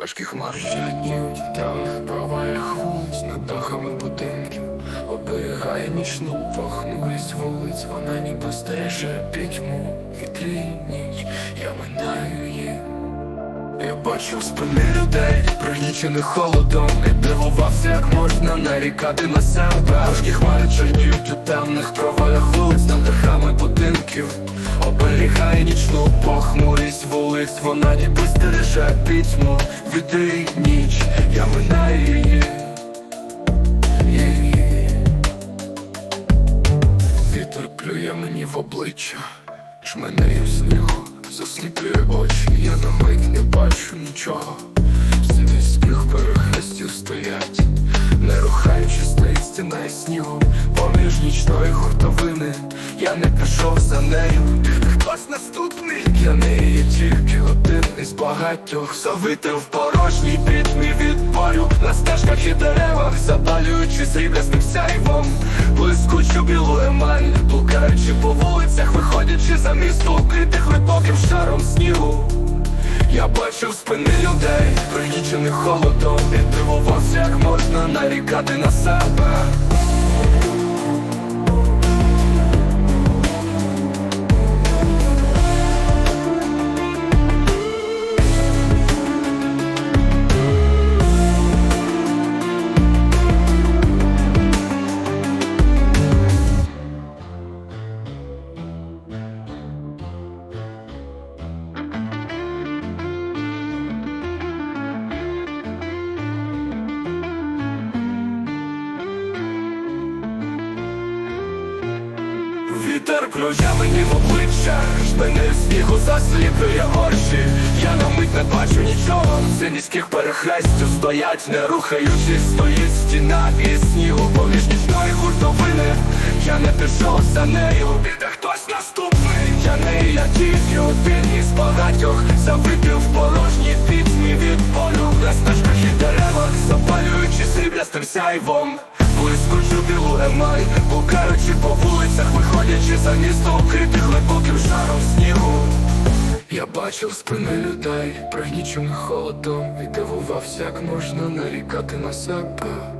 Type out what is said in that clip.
Важкі хмари жадні, та проває хвост над дахами будинків, оберігає нічну похмурість вулиць, вона ніби стереже пітьму, вітрі ніч, я минаю її. Я бачив спини людей, пригнічених холодом. І дивувався, як можна нарікати на себе. Важкі хмари чорніють у темних провалях вулиць Над дахами будинків Оберігає нічну похмурість вулиць Вона ніби стереже пітьму Вітри ніч, я минаю її Її. Вітер плює мені в обличчя Жменею снігу, засліплює очі, я на мить не бачу нічого. Всі війських перехрестів стоять, не рухаючи стоїть стіна із снігу, поміж нічної гуртовини, я не пішов за нею. Хтось наступний, я не є тільки один із багатьох, завити в порожній пітьмі від болю на стежках і деревах, запалюючи сріблясним сяйвом, блискучу білу емаль, блукаючи по вулицях, виходячи за місто, укритих глибоким шаром снігу. Я бачив спини людей, пригнічених холодом. І дивувався, як можна нарікати на себе Вітер клює мені в обличчя, жмене снігу засліплює очі. Я на мить не бачу нічого, з низьких перехрестів стоять, не рухаючись, стоїть стіна із снігу поміж нічної гуртовини Я не пішов за нею, піде хтось наступний. Я не я тільки один із багатьох Завитив в порожній пітьмі від болю На стежках і деревах, запалюючи сріблястим сяйвом Блискучу білу емаль, блукаючи по вулицях, виходячи за місто, укритих глибоким шаром снігу. Я бачив спини людей, пригнічених холодом, і дивувався, як можна нарікати на себе.